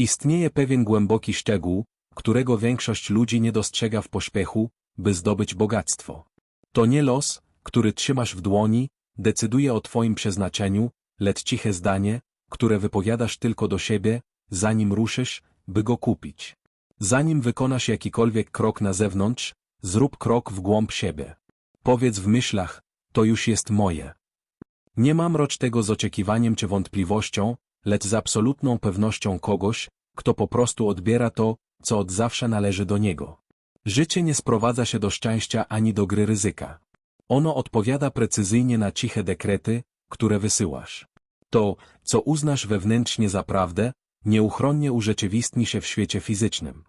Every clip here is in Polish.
Istnieje pewien głęboki szczegół, którego większość ludzi nie dostrzega w pośpiechu, by zdobyć bogactwo. To nie los, który trzymasz w dłoni, decyduje o twoim przeznaczeniu, lecz ciche zdanie, które wypowiadasz tylko do siebie, zanim ruszysz, by go kupić. Zanim wykonasz jakikolwiek krok na zewnątrz, zrób krok w głąb siebie. Powiedz w myślach, to już jest moje. Nie mam rocz tego z oczekiwaniem czy wątpliwością, lecz z absolutną pewnością kogoś, kto po prostu odbiera to, co od zawsze należy do niego. Życie nie sprowadza się do szczęścia ani do gry ryzyka. Ono odpowiada precyzyjnie na ciche dekrety, które wysyłasz. To, co uznasz wewnętrznie za prawdę, nieuchronnie urzeczywistni się w świecie fizycznym.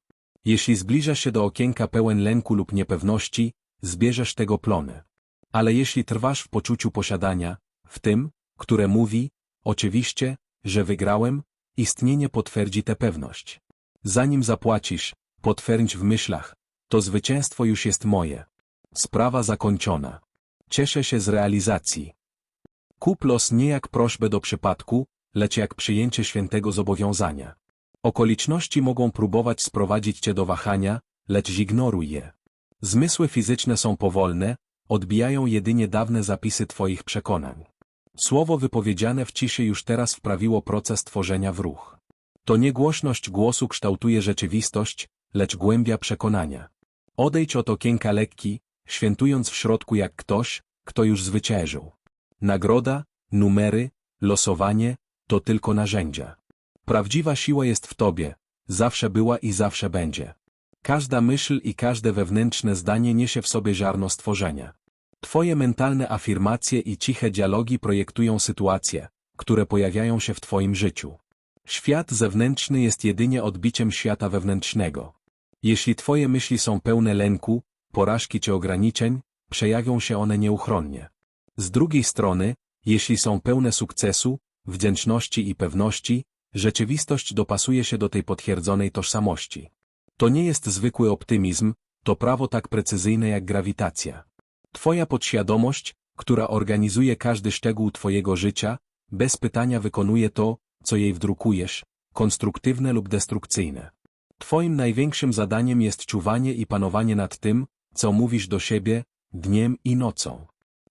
Jeśli zbliżasz się do okienka pełen lęku lub niepewności, zbierzesz tego plony. Ale jeśli trwasz w poczuciu posiadania, w tym, które mówi, oczywiście, że wygrałem, istnienie potwierdzi tę pewność. Zanim zapłacisz, potwierdź w myślach, to zwycięstwo już jest moje. Sprawa zakończona. Cieszę się z realizacji. Kup los nie jak prośbę do przypadku, lecz jak przyjęcie świętego zobowiązania. Okoliczności mogą próbować sprowadzić cię do wahania, lecz zignoruj je. Zmysły fizyczne są powolne, odbijają jedynie dawne zapisy twoich przekonań. Słowo wypowiedziane w ciszy już teraz wprawiło proces tworzenia w ruch. To nie głośność głosu kształtuje rzeczywistość, lecz głębia przekonania. Odejdź od okienka lekki, świętując w środku jak ktoś, kto już zwyciężył. Nagroda, numery, losowanie, to tylko narzędzia. Prawdziwa siła jest w tobie, zawsze była i zawsze będzie. Każda myśl i każde wewnętrzne zdanie niesie w sobie ziarno stworzenia. Twoje mentalne afirmacje i ciche dialogi projektują sytuacje, które pojawiają się w Twoim życiu. Świat zewnętrzny jest jedynie odbiciem świata wewnętrznego. Jeśli Twoje myśli są pełne lęku, porażki czy ograniczeń, przejawią się one nieuchronnie. Z drugiej strony, jeśli są pełne sukcesu, wdzięczności i pewności, rzeczywistość dopasuje się do tej potwierdzonej tożsamości. To nie jest zwykły optymizm, to prawo tak precyzyjne jak grawitacja. Twoja podświadomość, która organizuje każdy szczegół Twojego życia, bez pytania wykonuje to, co jej wdrukujesz, konstruktywne lub destrukcyjne. Twoim największym zadaniem jest czuwanie i panowanie nad tym, co mówisz do siebie, dniem i nocą.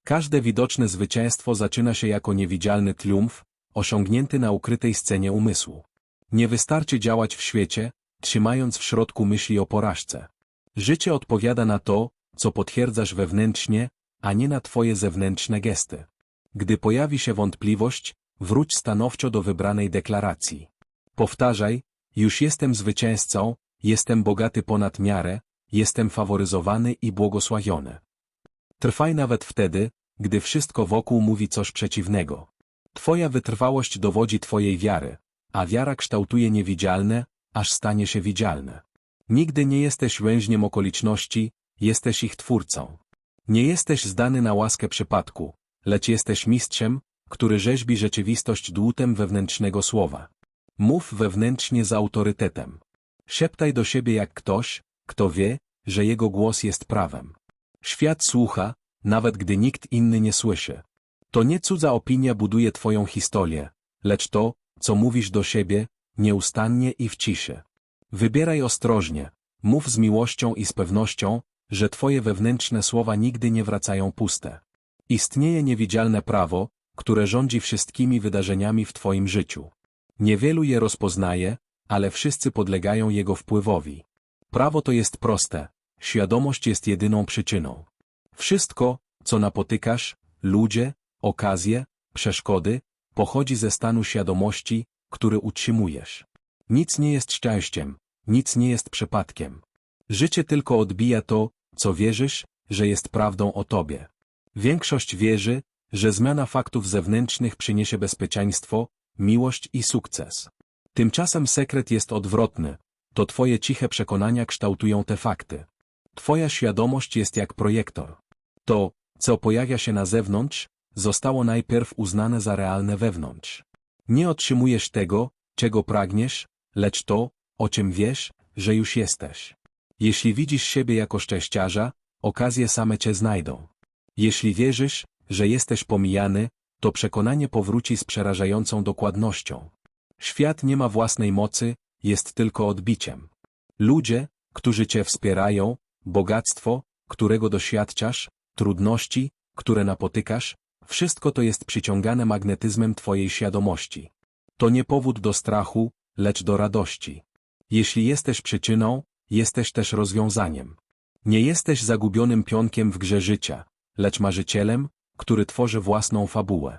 Każde widoczne zwycięstwo zaczyna się jako niewidzialny triumf, osiągnięty na ukrytej scenie umysłu. Nie wystarczy działać w świecie, trzymając w środku myśli o porażce. Życie odpowiada na to, co potwierdzasz wewnętrznie, a nie na twoje zewnętrzne gesty. Gdy pojawi się wątpliwość, wróć stanowczo do wybranej deklaracji. Powtarzaj, już jestem zwycięzcą, jestem bogaty ponad miarę, jestem faworyzowany i błogosławiony. Trwaj nawet wtedy, gdy wszystko wokół mówi coś przeciwnego. Twoja wytrwałość dowodzi Twojej wiary, a wiara kształtuje niewidzialne, aż stanie się widzialne. Nigdy nie jesteś więźniem okoliczności, jesteś ich twórcą. Nie jesteś zdany na łaskę przypadku, lecz jesteś mistrzem, który rzeźbi rzeczywistość dłutem wewnętrznego słowa. Mów wewnętrznie z autorytetem. Szeptaj do siebie jak ktoś, kto wie, że jego głos jest prawem. Świat słucha, nawet gdy nikt inny nie słyszy. To nie cudza opinia buduje twoją historię, lecz to, co mówisz do siebie, nieustannie i w ciszy. Wybieraj ostrożnie, mów z miłością i z pewnością, że twoje wewnętrzne słowa nigdy nie wracają puste. Istnieje niewidzialne prawo, które rządzi wszystkimi wydarzeniami w twoim życiu. Niewielu je rozpoznaje, ale wszyscy podlegają jego wpływowi. Prawo to jest proste, świadomość jest jedyną przyczyną. Wszystko, co napotykasz, ludzie, okazje, przeszkody, pochodzi ze stanu świadomości, który utrzymujesz. Nic nie jest szczęściem, nic nie jest przypadkiem. Życie tylko odbija to, co wierzysz, że jest prawdą o tobie. Większość wierzy, że zmiana faktów zewnętrznych przyniesie bezpieczeństwo, miłość i sukces. Tymczasem sekret jest odwrotny, to twoje ciche przekonania kształtują te fakty. Twoja świadomość jest jak projektor. To, co pojawia się na zewnątrz, zostało najpierw uznane za realne wewnątrz. Nie otrzymujesz tego, czego pragniesz, lecz to, o czym wiesz, że już jesteś. Jeśli widzisz siebie jako szczęściarza, okazje same cię znajdą. Jeśli wierzysz, że jesteś pomijany, to przekonanie powróci z przerażającą dokładnością. Świat nie ma własnej mocy, jest tylko odbiciem. Ludzie, którzy cię wspierają, bogactwo, którego doświadczasz, trudności, które napotykasz, wszystko to jest przyciągane magnetyzmem twojej świadomości. To nie powód do strachu, lecz do radości. Jeśli jesteś przyczyną, jesteś też rozwiązaniem. Nie jesteś zagubionym pionkiem w grze życia, lecz marzycielem, który tworzy własną fabułę.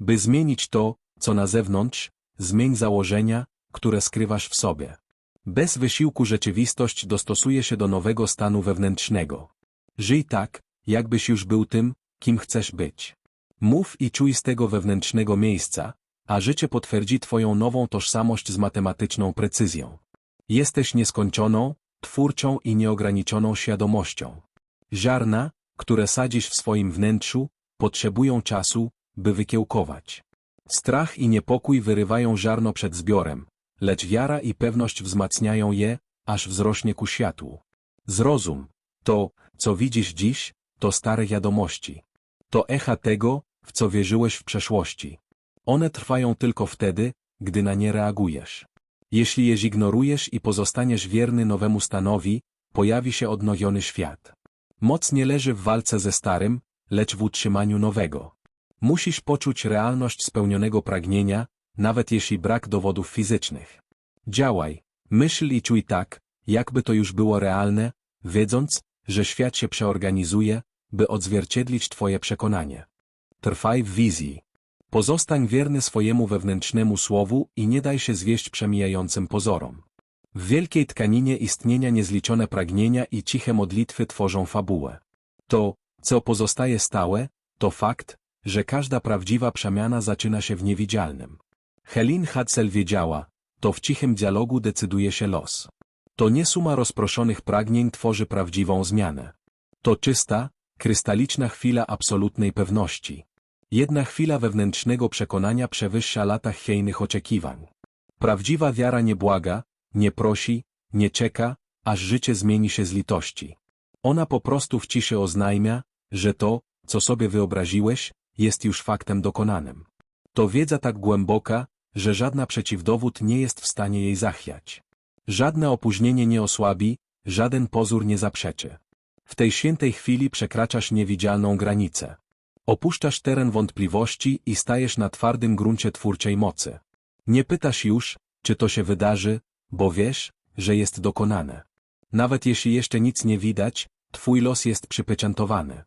By zmienić to, co na zewnątrz, zmień założenia, które skrywasz w sobie. Bez wysiłku rzeczywistość dostosuje się do nowego stanu wewnętrznego. Żyj tak, jakbyś już był tym, kim chcesz być. Mów i czuj z tego wewnętrznego miejsca, a życie potwierdzi Twoją nową tożsamość z matematyczną precyzją. Jesteś nieskończoną, twórczą i nieograniczoną świadomością. Ziarna, które sadzisz w swoim wnętrzu, potrzebują czasu, by wykiełkować. Strach i niepokój wyrywają ziarno przed zbiorem, lecz wiara i pewność wzmacniają je, aż wzrośnie ku światłu. Zrozum, to, co widzisz dziś, to stare wiadomości. To echa tego, w co wierzyłeś w przeszłości. One trwają tylko wtedy, gdy na nie reagujesz. Jeśli je zignorujesz i pozostaniesz wierny nowemu stanowi, pojawi się odnowiony świat. Moc nie leży w walce ze starym, lecz w utrzymaniu nowego. Musisz poczuć realność spełnionego pragnienia, nawet jeśli brak dowodów fizycznych. Działaj, myśl i czuj tak, jakby to już było realne, wiedząc, że świat się przeorganizuje, by odzwierciedlić Twoje przekonanie. Trwaj w wizji. Pozostań wierny swojemu wewnętrznemu słowu i nie daj się zwieść przemijającym pozorom. W wielkiej tkaninie istnienia niezliczone pragnienia i ciche modlitwy tworzą fabułę. To, co pozostaje stałe, to fakt, że każda prawdziwa przemiana zaczyna się w niewidzialnym. Helin Hadsel wiedziała, to w cichym dialogu decyduje się los. To nie suma rozproszonych pragnień tworzy prawdziwą zmianę. To czysta, krystaliczna chwila absolutnej pewności. Jedna chwila wewnętrznego przekonania przewyższa lata chwiejnych oczekiwań. Prawdziwa wiara nie błaga, nie prosi, nie czeka, aż życie zmieni się z litości. Ona po prostu w ciszy oznajmia, że to, co sobie wyobraziłeś, jest już faktem dokonanym. To wiedza tak głęboka, że żadna przeciwdowód nie jest w stanie jej zachwiać. Żadne opóźnienie nie osłabi, żaden pozór nie zaprzeczy. W tej świętej chwili przekraczasz niewidzialną granicę. Opuszczasz teren wątpliwości i stajesz na twardym gruncie twórczej mocy. Nie pytasz już, czy to się wydarzy, bo wiesz, że jest dokonane. Nawet jeśli jeszcze nic nie widać, twój los jest przypieczętowany.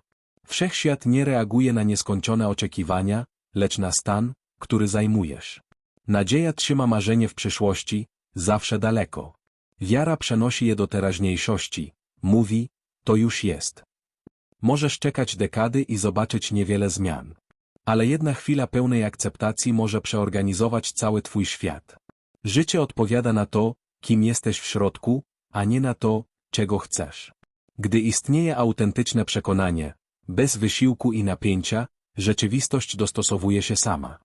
Wszechświat nie reaguje na nieskończone oczekiwania, lecz na stan, który zajmujesz. Nadzieja trzyma marzenie w przyszłości, zawsze daleko. Wiara przenosi je do teraźniejszości, mówi, to już jest. Możesz czekać dekady i zobaczyć niewiele zmian. Ale jedna chwila pełnej akceptacji może przeorganizować cały twój świat. Życie odpowiada na to, kim jesteś w środku, a nie na to, czego chcesz. Gdy istnieje autentyczne przekonanie, bez wysiłku i napięcia, rzeczywistość dostosowuje się sama.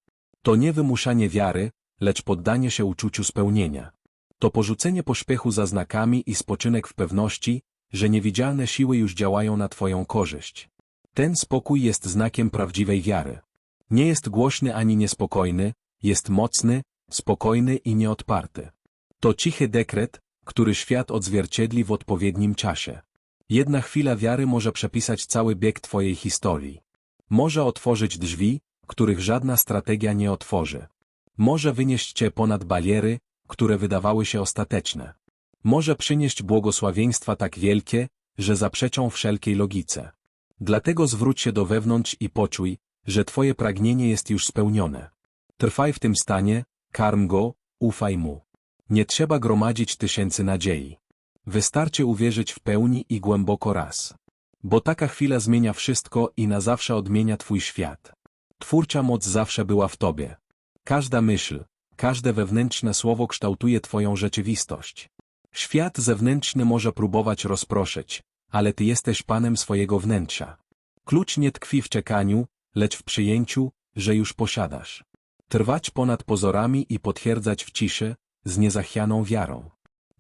To nie wymuszanie wiary, lecz poddanie się uczuciu spełnienia. To porzucenie pośpiechu za znakami i spoczynek w pewności, że niewidzialne siły już działają na Twoją korzyść. Ten spokój jest znakiem prawdziwej wiary. Nie jest głośny ani niespokojny, jest mocny, spokojny i nieodparty. To cichy dekret, który świat odzwierciedli w odpowiednim czasie. Jedna chwila wiary może przepisać cały bieg Twojej historii. Może otworzyć drzwi, których żadna strategia nie otworzy. Może wynieść Cię ponad bariery, które wydawały się ostateczne. Może przynieść błogosławieństwa tak wielkie, że zaprzeczą wszelkiej logice. Dlatego zwróć się do wewnątrz i poczuj, że Twoje pragnienie jest już spełnione. Trwaj w tym stanie, karm go, ufaj mu. Nie trzeba gromadzić tysięcy nadziei. Wystarczy uwierzyć w pełni i głęboko raz. Bo taka chwila zmienia wszystko i na zawsze odmienia Twój świat. Twórcza moc zawsze była w Tobie. Każda myśl, każde wewnętrzne słowo kształtuje Twoją rzeczywistość. Świat zewnętrzny może próbować rozproszyć, ale Ty jesteś Panem swojego wnętrza. Klucz nie tkwi w czekaniu, lecz w przyjęciu, że już posiadasz. Trwać ponad pozorami i potwierdzać w ciszy, z niezachwianą wiarą.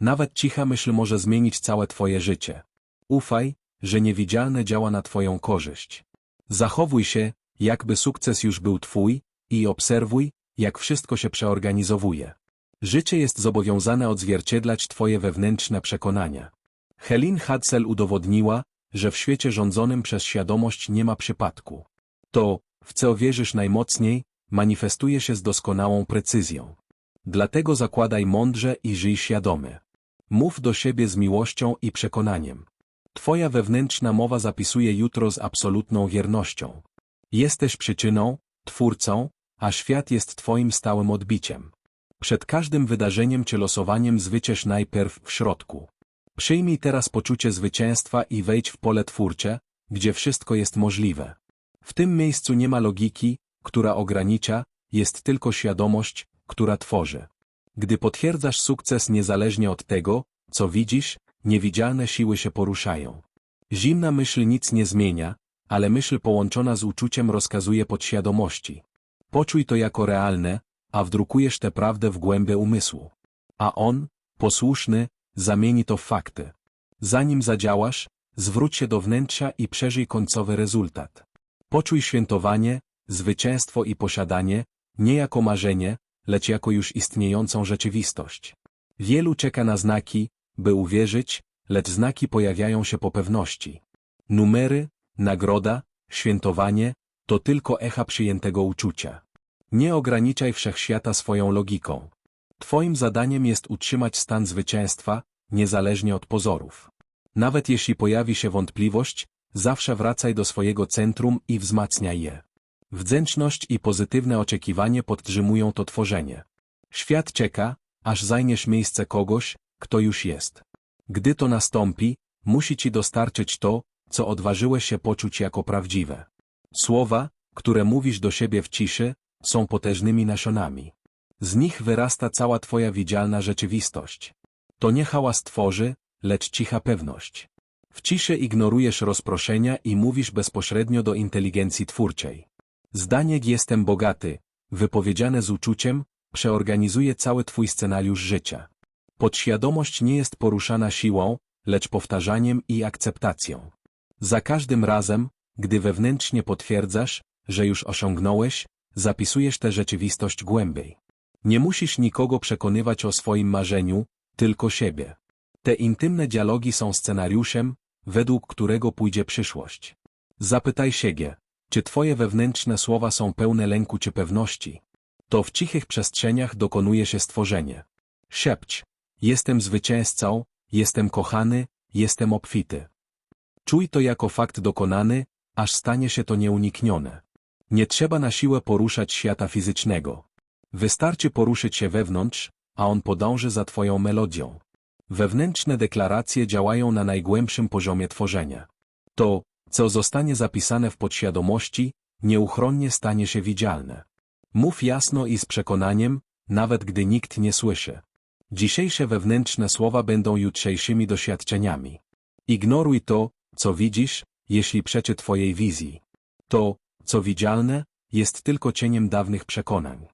Nawet cicha myśl może zmienić całe Twoje życie. Ufaj, że niewidzialne działa na Twoją korzyść. Zachowuj się, jakby sukces już był Twój, i obserwuj, jak wszystko się przeorganizowuje. Życie jest zobowiązane odzwierciedlać twoje wewnętrzne przekonania. Helin Hadsel udowodniła, że w świecie rządzonym przez świadomość nie ma przypadku. To, w co wierzysz najmocniej, manifestuje się z doskonałą precyzją. Dlatego zakładaj mądrze i żyj świadomy. Mów do siebie z miłością i przekonaniem. Twoja wewnętrzna mowa zapisuje jutro z absolutną wiernością. Jesteś przyczyną, twórcą, a świat jest twoim stałym odbiciem. Przed każdym wydarzeniem czy losowaniem zwycięż najpierw w środku. Przyjmij teraz poczucie zwycięstwa i wejdź w pole twórcze, gdzie wszystko jest możliwe. W tym miejscu nie ma logiki, która ogranicza, jest tylko świadomość, która tworzy. Gdy potwierdzasz sukces niezależnie od tego, co widzisz, niewidzialne siły się poruszają. Zimna myśl nic nie zmienia, ale myśl połączona z uczuciem rozkazuje podświadomości. Poczuj to jako realne, a wdrukujesz tę prawdę w głębie umysłu. A on, posłuszny, zamieni to w fakty. Zanim zadziałasz, zwróć się do wnętrza i przeżyj końcowy rezultat. Poczuj świętowanie, zwycięstwo i posiadanie, nie jako marzenie, lecz jako już istniejącą rzeczywistość. Wielu czeka na znaki, by uwierzyć, lecz znaki pojawiają się po pewności. Numery, nagroda, świętowanie, to tylko echa przyjętego uczucia. Nie ograniczaj wszechświata swoją logiką. Twoim zadaniem jest utrzymać stan zwycięstwa, niezależnie od pozorów. Nawet jeśli pojawi się wątpliwość, zawsze wracaj do swojego centrum i wzmacniaj je. Wdzięczność i pozytywne oczekiwanie podtrzymują to tworzenie. Świat czeka, aż zajmiesz miejsce kogoś, kto już jest. Gdy to nastąpi, musi ci dostarczyć to, co odważyłeś się poczuć jako prawdziwe. Słowa, które mówisz do siebie w ciszy, są potężnymi nasionami. Z nich wyrasta cała twoja widzialna rzeczywistość. To nie hałas tworzy, lecz cicha pewność. W ciszy ignorujesz rozproszenia i mówisz bezpośrednio do inteligencji twórczej. Zdanie jestem bogaty, wypowiedziane z uczuciem, przeorganizuje cały twój scenariusz życia. Podświadomość nie jest poruszana siłą, lecz powtarzaniem i akceptacją. Za każdym razem, gdy wewnętrznie potwierdzasz, że już osiągnąłeś, zapisujesz tę rzeczywistość głębiej. Nie musisz nikogo przekonywać o swoim marzeniu, tylko siebie. Te intymne dialogi są scenariuszem, według którego pójdzie przyszłość. Zapytaj siebie, czy twoje wewnętrzne słowa są pełne lęku czy pewności? To w cichych przestrzeniach dokonuje się stworzenie. Szepć. Jestem zwycięzcą, jestem kochany, jestem obfity. Czuj to jako fakt dokonany, aż stanie się to nieuniknione. Nie trzeba na siłę poruszać świata fizycznego. Wystarczy poruszyć się wewnątrz, a on podąży za twoją melodią. Wewnętrzne deklaracje działają na najgłębszym poziomie tworzenia. To, co zostanie zapisane w podświadomości, nieuchronnie stanie się widzialne. Mów jasno i z przekonaniem, nawet gdy nikt nie słyszy. Dzisiejsze wewnętrzne słowa będą jutrzejszymi doświadczeniami. Ignoruj to, co widzisz, jeśli przeczy Twojej wizji. To, co widzialne, jest tylko cieniem dawnych przekonań.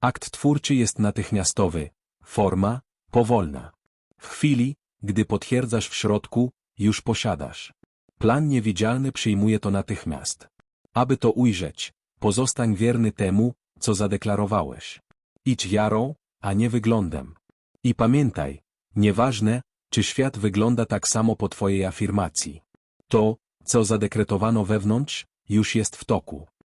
Akt twórczy jest natychmiastowy, forma, powolna. W chwili, gdy potwierdzasz w środku, już posiadasz. Plan niewidzialny przyjmuje to natychmiast. Aby to ujrzeć, pozostań wierny temu, co zadeklarowałeś. Idź jarą, a nie wyglądem. I pamiętaj, nieważne, czy świat wygląda tak samo po Twojej afirmacji. To, co zadekretowano wewnątrz, już jest w toku.